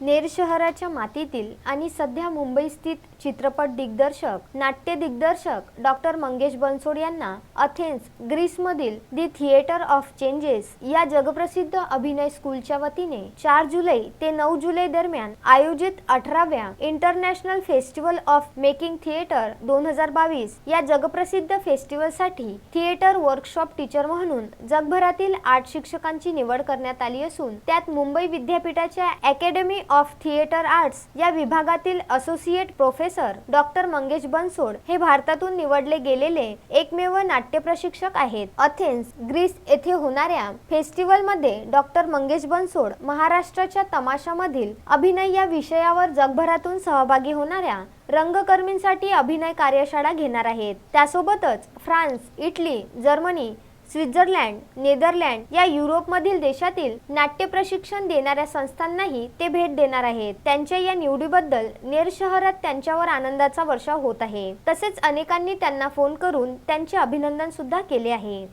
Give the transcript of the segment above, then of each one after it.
नेर शहराच्या मातीतील आणि सध्या मुंबई स्थित चित्रपट दिग्दर्शक नाट्य दिग्दर्शक डॉक्टर मंगेश बनसोड यांना अथेन्स ग्रीसमधील दी थिएटर ऑफ चेंजेस या जगप्रसिद्ध अभिनय स्कूलच्या वतीने चार जुलै ते नऊ जुलै दरम्यान आयोजित अठराव्या international festival of making theatre दोन हजार बावीस या जगप्रसिद्ध फेस्टिवलसाठी थिएटर वर्कशॉप टीचर म्हणून जगभरातील आठ शिक्षकांची निवड करण्यात आली असून त्यात मुंबई विद्यापीठाच्या अकॅडमी ऑफ थिएटर आर्ट्स या विभागातील associate professor doctor Mangesh Bansod हे भारतातून निवडले गेलेले एकमेव नाट्य प्रशिक्षक आहेत. अथेन्स ग्रीस येथे होणाऱ्या फेस्टिवलमध्ये डॉक्टर मंगेश बनसोड महाराष्ट्राच्या तमाशामधील अभिनय या विषयावर जगभरातून सहभागी होणाऱ्या रंगकर्मींसाठी अभिनय कार्यशाळा घेणार आहेत. त्यासोबतच France Italy Germany Switzerland Netherland या युरोपमधील देशातील नाट्य प्रशिक्षण देणाऱ्या संस्थांनाही ते भेट देणार आहेत. त्यांच्या या निवडीबद्दल नेर शहरात त्यांच्यावर आनंदाचा वर्षाव होत आहे. तसेच अनेकांनी त्यांना फोन करून त्यांचे अभिनंदन सुद्धा केले आहे.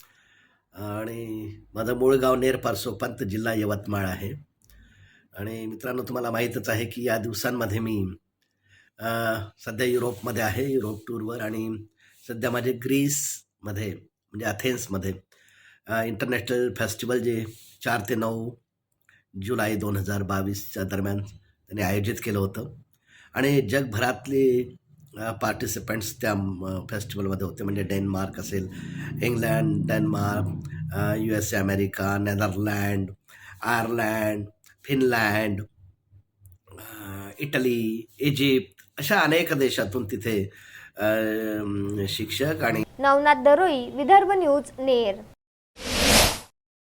आणि माझं मूळ गाव नेर पारसोपंत जिल्हा यवतमाळ आहे. आणि मित्रांनो तुम्हाला माहीतच आहे की या दिवसांमध्ये मी सध्या युरोपमध्ये आहे युरोप टूरवर. आणि सध्या माझे ग्रीसमध्ये म्हणजे अथेन्समध्ये इंटरनॅशनल फेस्टिवल जे चार ते नऊ जुलै दोन हजार बावीसच्या दरम्यान त्यांनी आयोजित केलं होतं. आणि जगभरातले पार्टिसिपंट्स त्या फेस्टिवलमध्ये होते. म्हणजे डेन्मार्क असेल England Denmark U S A America Netherland Ireland Finland Italy Egypt अशा अनेक देशातून तिथे शिक्षक आणि नवनाथ दरोई विदर्भ न्यूज नेर.